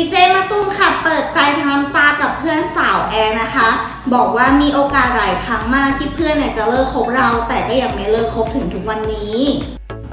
ดีเจมาตุ้มค่ะเปิดใจทางน้ำตากับเพื่อนสาวแอร์นะคะ บอกว่ามีโอกาสหลายครั้งมากที่เพื่อนเนี่ยจะเลิกคบเรา แต่ก็ยังไม่เลิกคบถึงทุกวันนี้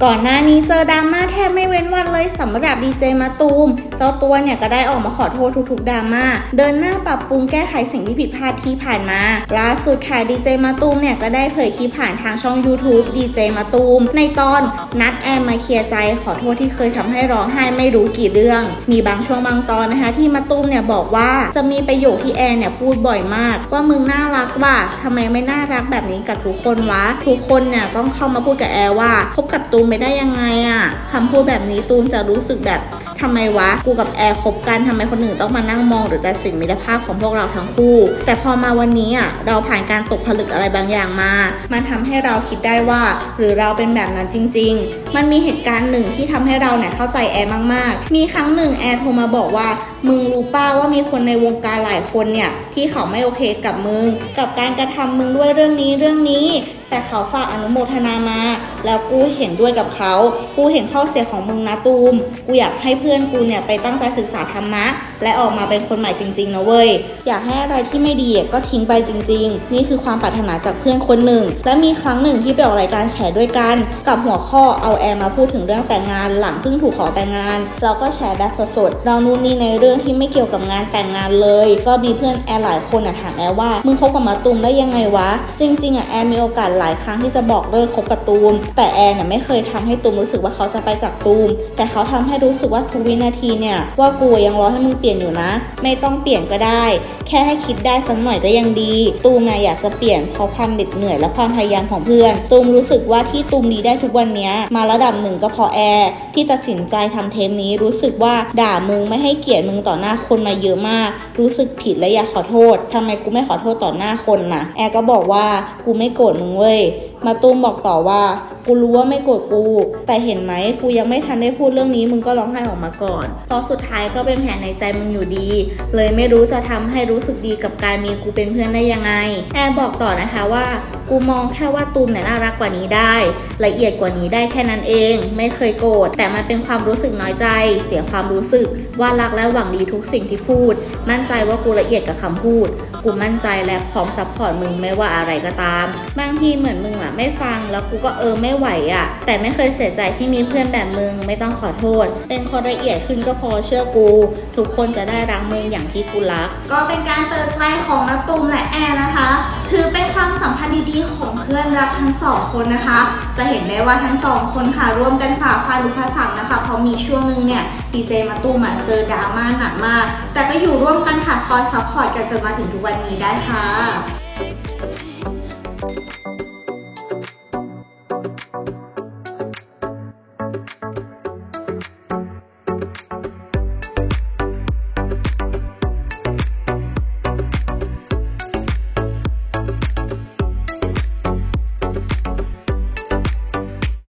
ก่อนหน้านี้เจอดราม่าแทบไม่เว้นวันเลยสำหรับดีเจมาตูม เจ้าตัวเนี่ยก็ได้ออกมาขอโทษทุกๆดราม่าเดินหน้าปรับปรุงแก้ไขสิ่งที่ผิดพลาดที่ผ่านมาล่าสุดค่ะดีเจมาตูมเนี่ยก็ได้เผยคลิปผ่านทางช่อง YouTube ดีเจมาตูม ในตอนนัดแอมมาเคลียร์ใจขอโทษที่เคยทำให้ร้องไห้ไม่รู้กี่เรื่อง มีบางช่วงบางตอนนะคะที่มาตูมเนี่ยบอกว่าจะมีประโยคที่แอร์เนี่ยพูดบ่อยมาก ว่ามึงน่ารักว่ะทำไมไม่น่ารักแบบนี้กับทุกคนวะทุกคนเนี่ยต้องเข้ามาพูดกับแอร์ว่าคบกับตูมไปได้ยังไงอะคำพูดแบบนี้ตูมจะรู้สึกแบบทำไมวะ กูกับแอร์คบกันทำไมคนอื่นต้องมานั่งมอง หรือตัดสินมิตรภาพของพวกเราทั้งคู่ แต่พอมาวันนี้อะเราผ่านการตกผลึกอะไรบางอย่างมา มันทำให้เราคิดได้ว่า หรือเราเป็นแบบนั้นจริง ๆ มันมีเหตุการณ์หนึ่งที่ทำให้เราเนี่ยเข้าใจแอร์มากๆ มีครั้งหนึ่งแอร์โทรมาบอกว่า มึงรู้ป้าว่ามีคนในวงการหลายคนเนี่ยที่เขาไม่โอเคกับมึง กับการกระทำมึงด้วยเรื่องนี้เรื่องนี้ แต่เขาฝากอนุโมทนามา แล้วกูเห็นด้วยกับเขา กูเห็นข้อเสียของมึงนะตูม กูอยากให้เพื่อนกูเนี่ยไปตั้งใจศึกษาธรรมะ และออกมาเป็นคนใหม่จริงๆนะเว้ย อยากให้อะไรที่ไม่ดีก็ทิ้งไปจริง ๆ นี่คือความปรารถนาจากเพื่อนคนหนึ่ง และมีครั้งหนึ่งที่ไปออกรายการแฉด้วยกัน กับหัวข้อเอาแอร์มาพูดถึงเรื่องแต่งงาน หลังเพิ่งถูกขอแต่งงาน เราก็แชร์แบบสดๆเรานู่นนี่ในเรื่องที่ไม่เกี่ยวกับงานแต่งงานเลย ก็มีเพื่อนแอร์หลายคนถามแอร์ว่า มึงคบกับมาตูมได้ยังไงวะ จริงๆอะแอร์มีโอกาสหลายครั้งที่จะบอกเลิกคบกับตูม แต่แอร์เนี่ยไม่เคยทำให้ตูมรู้สึกว่าเขาจะไปจากตูม แต่เขาทำให้รู้สึกว่าทุกวินาทีเนี่ยว่ากูยังรอให้มึงเปลี่ยนอยู่นะ ไม่ต้องเปลี่ยนก็ได้ แค่ให้คิดได้สักหน่อยก็ยังดี ตูมเนี่ยอยากจะเปลี่ยนเพราะความเหน็ดเหนื่อยและความพยายามของเพื่อน ตูมรู้สึกว่าที่ตูมดีได้ทุกวันนี้มาระดับหนึ่งก็เพราะแอร์ที่ตัดสินใจทำเทปนี้รู้สึกว่าด่ามึงไม่ให้เกียรติมึงต่อหน้าคนมาเยอะมาก รู้สึกผิดและอยากขอโทษทำไมกูไม่ขอโทษต่อหน้าคนน่ะแอร์ก็บอกว่ากูไม่โกรธมึงเว้ยมาตูมบอกต่อว่า กูรู้ว่าไม่โกรธกู แต่เห็นไหมกูยังไม่ทันได้พูดเรื่องนี้มึงก็ร้องไห้ออกมาก่อนเพราะสุดท้ายก็เป็นแผลในใจมึงอยู่ดี เลยไม่รู้จะทำให้รู้สึกดีกับการมีกูเป็นเพื่อนได้ยังไงแอร์บอกต่อนะคะว่า กูมองแค่ว่าตูมเนี่ยน่ารักกว่านี้ได้ ละเอียดกว่านี้ได้แค่นั้นเอง ไม่เคยโกรธแต่มันเป็นความรู้สึกน้อยใจ เสียความรู้สึก ว่ารักและหวังดีทุกสิ่งที่พูด มั่นใจว่ากูละเอียดกับคำพูด กูมั่นใจและพร้อมซัพพอร์ตมึงไม่ว่าอะไรก็ตามบางทีเหมือนมึงอะไม่ฟังแล้วกูก็เออไม่ไหวอะแต่ไม่เคยเสียใจที่มีเพื่อนแบบมึงไม่ต้องขอโทษ เป็นคนละเอียดขึ้นก็พอเชื่อกู ทุกคนจะได้รักมึงอย่างที่กูรัก ก็เป็นการเปิดใจของนัตูมและแอร์นะคะ ถือเป็นความสัมพันธ์ดีๆของเพื่อนรักทั้งสองคนนะคะ จะเห็นได้ว่าทั้งสองคนค่ะร่วมกันฝ่าฟันอุปสรรคนะคะเพราะมีช่วงหนึงเนี่ยดีเจมาตูมอะเจอดราม่าหนักมาก แต่ก็อยู่ร่วมกันค่ะคอยซัพพอร์ตกันจนมาถึงทุกวันนี้ได้ค่ะ